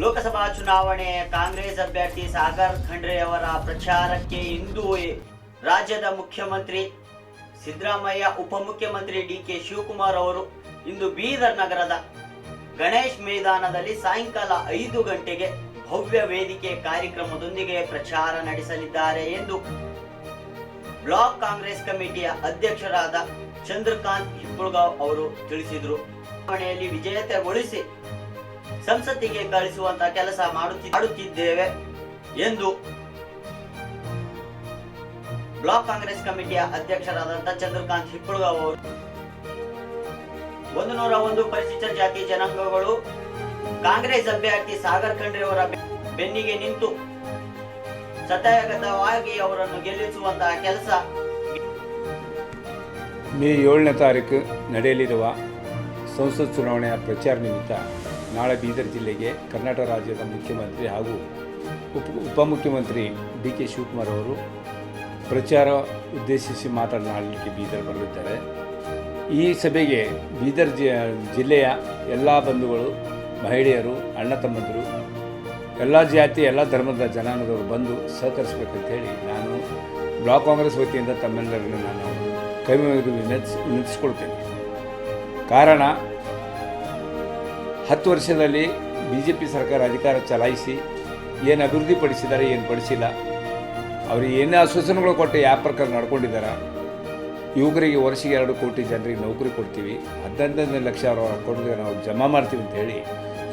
ಲೋಕಸಭಾ ಚುನಾವಣೆ, ಕಾಂಗ್ರೆಸ್ ಅಭ್ಯರ್ಥಿ ಸಾಗರ್ ಖಂಡ್ರೆ ಅವರ ಪ್ರಚಾರಕ್ಕೆ ಇಂದು ರಾಜ್ಯದ ಮುಖ್ಯಮಂತ್ರಿ ಸಿದ್ದರಾಮಯ್ಯ, ಉಪಮುಖ್ಯಮಂತ್ರಿ ಡಿ ಕೆ ಶಿವಕುಮಾರ್ ಅವರು ಇಂದು ಬೀದರ್ ನಗರದ ಗಣೇಶ್ ಮೈದಾನದಲ್ಲಿ ಸಾಯಂಕಾಲ ಐದು ಗಂಟೆಗೆ ಭವ್ಯ ವೇದಿಕೆ ಕಾರ್ಯಕ್ರಮದೊಂದಿಗೆ ಪ್ರಚಾರ ನಡೆಸಲಿದ್ದಾರೆ ಎಂದು ಬ್ಲಾಕ್ ಕಾಂಗ್ರೆಸ್ ಕಮಿಟಿಯ ಅಧ್ಯಕ್ಷರಾದ ಚಂದ್ರಕಾಂತ್ ಹಿಪ್ಪುಳ್ಗಾವ್ ಅವರು ತಿಳಿಸಿದರು. ಚುನಾವಣೆಯಲ್ಲಿ ವಿಜೇತಗೊಳಿಸಿ ಸಂಸತ್ತಿಗೆ ಕಳಿಸುವಂತ ಕೆಲಸ ಮಾಡುತ್ತಿ- ಮಾಡುತ್ತಿದ್ದೇವೆ ಎಂದು ಬ್ಲಾಕ್ ಕಾಂಗ್ರೆಸ್ ಕಮಿಟಿಯ ಅಧ್ಯಕ್ಷರಾದಂತಹ ಚಂದ್ರಕಾಂತ್ ಹಿಪ್ಪುಳ್ಗಾವ್ ಅವರು. ಒಂದು ನೂರ ಒಂದು ಪರಿಶಿಷ್ಟ ಜಾತಿ ಜನಾಂಗಗಳು, ಕಾಂಗ್ರೆಸ್ ಅಭ್ಯರ್ಥಿ ಸಾಗರ್ ಖಂಡ್ರೆ ಅವರ ಬೆನ್ನಿಗೆ ನಿಂತು ಸತಾಯಗತವಾಗಿ ಅವರನ್ನು ಗೆಲ್ಲಿಸುವಂತಹ ಕೆಲಸ ಮೇ ಏಳನೇ ತಾರೀಕು ನಡೆಯಲಿರುವ ಸಂಸತ್ ಚುನಾವಣೆಯ ಪ್ರಚಾರ ನಿಮಿತ್ತ ನಾಳೆ ಬೀದರ್ ಜಿಲ್ಲೆಗೆ ಕರ್ನಾಟಕ ರಾಜ್ಯದ ಮುಖ್ಯಮಂತ್ರಿ ಹಾಗೂ ಉಪ ಉಪಮುಖ್ಯಮಂತ್ರಿ ಡಿ ಕೆ ಶಿವಕುಮಾರ್ ಅವರು ಪ್ರಚಾರ ಉದ್ದೇಶಿಸಿ ಮಾತನಾಡಲಿಕ್ಕೆ ಬೀದರ್ ಬರಲಿದ್ದಾರೆ. ಈ ಸಭೆಗೆ ಬೀದರ್ ಜಿಲ್ಲೆಯ ಎಲ್ಲ ಬಂಧುಗಳು, ಮಹಿಳೆಯರು, ಅಣ್ಣ ತಮ್ಮಂದಿರು, ಎಲ್ಲ ಜಾತಿ, ಎಲ್ಲ ಧರ್ಮದ ಜನಾಂಗದವರು ಬಂದು ಸಹಕರಿಸಬೇಕಂತ ಹೇಳಿ ನಾನು ಬ್ಲಾಕ್ ಕಾಂಗ್ರೆಸ್ ವತಿಯಿಂದ ತಮ್ಮೆಲ್ಲರನ್ನು ನಾನು ಕೈ ಮುಗಿದು ಕಾರಣ ಹತ್ತು ವರ್ಷದಲ್ಲಿ ಬಿ ಜೆ ಪಿ ಸರ್ಕಾರ ಅಧಿಕಾರ ಚಲಾಯಿಸಿ ಏನು ಅಭಿವೃದ್ಧಿ ಪಡಿಸಿದ್ದಾರೆ ಏನು ಪಡಿಸಿಲ್ಲ. ಅವ್ರಿಗೆ ಏನೇ ಆಶ್ವಾಸನೆಗಳು ಕೊಟ್ಟು ಯಾವ ಪ್ರಕಾರ ನಡ್ಕೊಂಡಿದ್ದಾರೆ ಯುವಕರಿಗೆ ವರ್ಷಕ್ಕೆ ಎರಡು ಕೋಟಿ ಜನರಿಗೆ ನೌಕರಿ ಕೊಡ್ತೀವಿ ಹದಿನೈದು ಲಕ್ಷ ಅವರ ನಾವು ಜಮಾ ಮಾಡ್ತೀವಿ ಅಂತ ಹೇಳಿ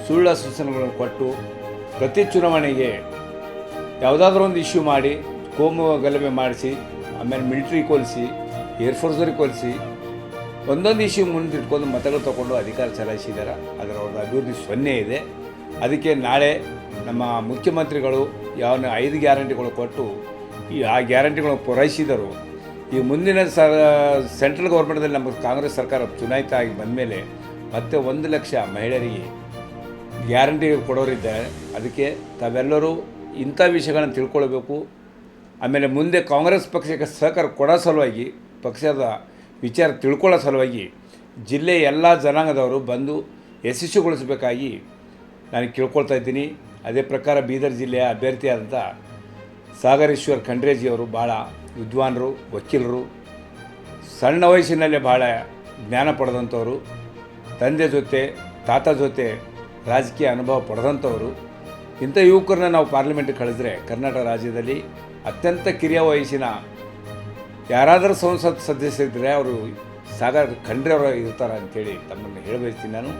ಸುಳ್ಳು ಆಶ್ವಾಸನೆಗಳನ್ನು ಕೊಟ್ಟು ಪ್ರತಿ ಚುನಾವಣೆಗೆ ಯಾವುದಾದ್ರೂ ಒಂದು ಇಶ್ಯೂ ಮಾಡಿ ಕೋಮು ಗಲಭೆ ಮಾಡಿಸಿ, ಆಮೇಲೆ ಮಿಲಿಟ್ರಿ ಕೊಲಿಸಿ ಏರ್ಫೋರ್ಸರಿಗೆ ಕೊಲಿಸಿ ಒಂದೊಂದು ಇಶ್ಯೂ ಮುಂದಿಟ್ಕೊಂಡು ಮತಗಳು ತಗೊಂಡು ಅಧಿಕಾರ ಚಲಾಯಿಸಿದ್ದಾರೆ ಅದರ ಅವ್ರದ್ದು ಅಭಿವೃದ್ಧಿ ಸೊನ್ನೆ ಇದೆ. ಅದಕ್ಕೆ ನಾಳೆ ನಮ್ಮ ಮುಖ್ಯಮಂತ್ರಿಗಳು ಯಾವ ಐದು ಗ್ಯಾರಂಟಿಗಳು ಕೊಟ್ಟು ಈ ಆ ಗ್ಯಾರಂಟಿಗಳನ್ನು ಪೂರೈಸಿದರು. ಈ ಮುಂದಿನ ಸ, ಸೆಂಟ್ರಲ್ ಗೌರ್ಮೆಂಟಲ್ಲಿ ನಮ್ಮ ಕಾಂಗ್ರೆಸ್ ಸರ್ಕಾರ ಚುನಾಯಿತ ಆಗಿ ಬಂದಮೇಲೆ ಮತ್ತೆ ಒಂದು ಲಕ್ಷ ಮಹಿಳೆಯರಿಗೆ ಗ್ಯಾರಂಟಿ ಕೊಡೋರಿದ್ದಾರೆ ಅದಕ್ಕೆ ತಾವೆಲ್ಲರೂ ಇಂಥ ವಿಷಯಗಳನ್ನು ತಿಳ್ಕೊಳ್ಬೇಕು. ಆಮೇಲೆ ಮುಂದೆ ಕಾಂಗ್ರೆಸ್ ಪಕ್ಷಕ್ಕೆ ಸಹಕಾರ ಕೊಡೋ ಸಲುವಾಗಿ ಪಕ್ಷದ ವಿಚಾರ ತಿಳ್ಕೊಳ್ಳೋ ಸಲುವಾಗಿ ಜಿಲ್ಲೆಯ ಎಲ್ಲ ಜನಾಂಗದವರು ಬಂದು ಯಶಸ್ವಿಗೊಳಿಸಬೇಕಾಗಿ ನಾನು ಕೇಳ್ಕೊಳ್ತಾ ಇದ್ದೀನಿ. ಅದೇ ಪ್ರಕಾರ ಬೀದರ್ ಜಿಲ್ಲೆಯ ಅಭ್ಯರ್ಥಿಯಾದಂಥ ಸಾಗರೇಶ್ವರ್ ಖಂಡ್ರೇಜಿಯವರು ಭಾಳ ವಿದ್ವಾನರು, ವಕೀಲರು, ಸಣ್ಣ ವಯಸ್ಸಿನಲ್ಲೇ ಭಾಳ ಜ್ಞಾನ ಪಡೆದಂಥವರು, ತಂದೆ ಜೊತೆ, ತಾತ ಜೊತೆ ರಾಜಕೀಯ ಅನುಭವ ಪಡೆದಂಥವರು. ಇಂಥ ಯುವಕರನ್ನ ನಾವು ಪಾರ್ಲಿಮೆಂಟ್ಗೆ ಕಳಿಸಿದ್ರೆ ಕರ್ನಾಟಕ ರಾಜ್ಯದಲ್ಲಿ ಅತ್ಯಂತ ಕಿರಿಯ ವಯಸ್ಸಿನ ಯಾರಾದರೂ ಸಂಸತ್ ಸದಸ್ಯರಿದ್ದರೆ ಅವರು, ಸಾಗರ, ಖಂಡ್ರೆ ಅವರು ಇರ್ತಾರೆ ಅಂಥೇಳಿ ತಮ್ಮನ್ನು ಹೇಳಬಯಸ್ತೀನಿ ನಾನು.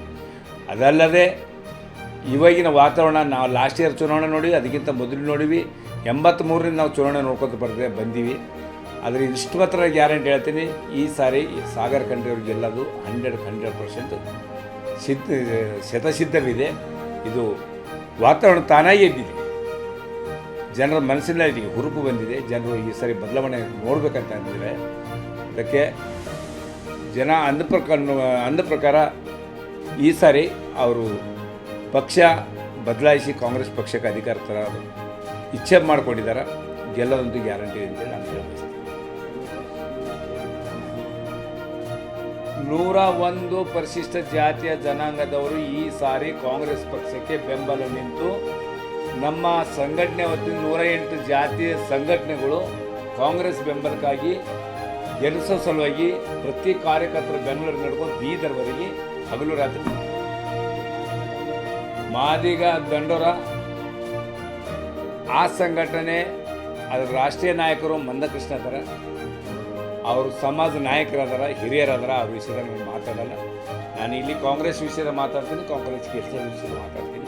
ಅದಲ್ಲದೆ, ಇವಾಗಿನ ವಾತಾವರಣ, ನಾವು ಲಾಸ್ಟ್ ಇಯರ್ ಚುನಾವಣೆ ನೋಡಿ, ಅದಕ್ಕಿಂತ ಮೊದಲು ನೋಡಿವಿ ಎಂಬತ್ತ್ಮೂರರಿಂದ ನಾವು ಚುನಾವಣೆ ನೋಡ್ಕೊತ ಬರ್ತೇವೆ ಬಂದೀವಿ. ಆದರೆ ಇಷ್ಟು ಮಾತ್ರ ಗ್ಯಾರಂಟಿ ಹೇಳ್ತೀನಿ, ಈ ಸಾರಿ ಸಾಗರ್ ಖಂಡ್ರೆ ಅವ್ರಿಗೆ ಗೆಲ್ಲೋದು ಹಂಡ್ರೆಡ್ ಹಂಡ್ರೆಡ್ ಪರ್ಸೆಂಟ್ ಸಿದ್ಧ ಶತಸಿದ್ಧವಿದೆ. ಇದು ವಾತಾವರಣ ತಾನಾಗಿ ಎದ್ದಿದೆ. ಜನರ ಮನಸ್ಸಿನಲ್ಲಿ ಹುರುಪು ಬಂದಿದೆ. ಜನರು ಈ ಸಾರಿ ಬದಲಾವಣೆ ನೋಡ್ಬೇಕಂತ ಅಂದಿದ್ದಾರೆ ಅದಕ್ಕೆ ಜನ ಅಂದ ಪ್ರಕಾರ ಅಂದ ಪ್ರಕಾರ ಈ ಸಾರಿ ಅವರು ಪಕ್ಷ ಬದಲಾಯಿಸಿ ಕಾಂಗ್ರೆಸ್ ಪಕ್ಷಕ್ಕೆ ಅಧಿಕಾರ ಥರ ಇಚ್ಛೆ ಮಾಡ್ಕೊಂಡಿದ್ದಾರೆ. ಗೆಲ್ಲೋದಂತೂ ಗ್ಯಾರಂಟಿ ಅಂತೇಳಿ ನಾನು ಹೇಳಬಯಸ್ತೀನಿ ನೂರ ಒಂದು ಪರಿಶಿಷ್ಟ ಜಾತಿಯ ಜನಾಂಗದವರು ಈ ಸಾರಿ ಕಾಂಗ್ರೆಸ್ ಪಕ್ಷಕ್ಕೆ ಬೆಂಬಲ ನಿಂತು ನಮ್ಮ ಸಂಘಟನೆ ವತಿಯಿಂದ ನೂರ ಎಂಟು ಜಾತಿಯ ಸಂಘಟನೆಗಳು ಕಾಂಗ್ರೆಸ್ ಬೆಂಬಲಕ್ಕಾಗಿ ಗೆಲ್ಲಿಸೋ ಸಲುವಾಗಿ ಪ್ರತಿ ಕಾರ್ಯಕರ್ತರು ಬೆಂಗಳೂರು ನಡ್ಕೊಂಡು ಬೀದರ್ವರೆಗೆ ಹಗಲು ರಾತ್ರಿ ಮಾದಿಗ ದಂಡೋರ, ಆ ಸಂಘಟನೆ, ಅದರ ರಾಷ್ಟ್ರೀಯ ನಾಯಕರು ಮಂದಕೃಷ್ಣ ಅದರ, ಅವರು ಸಮಾಜ ನಾಯಕರಾದಾರ, ಹಿರಿಯರಾದಾರ ಅವ್ರ ವಿಷಯದಲ್ಲಿ ನಾನು ಮಾತಾಡಲ್ಲ. ನಾನು ಇಲ್ಲಿ ಕಾಂಗ್ರೆಸ್ ವಿಷಯದ ಮಾತಾಡ್ತೀನಿ ಕಾಂಗ್ರೆಸ್ ಕೆಲಸದ ವಿಷಯದ ಮಾತಾಡ್ತೀನಿ.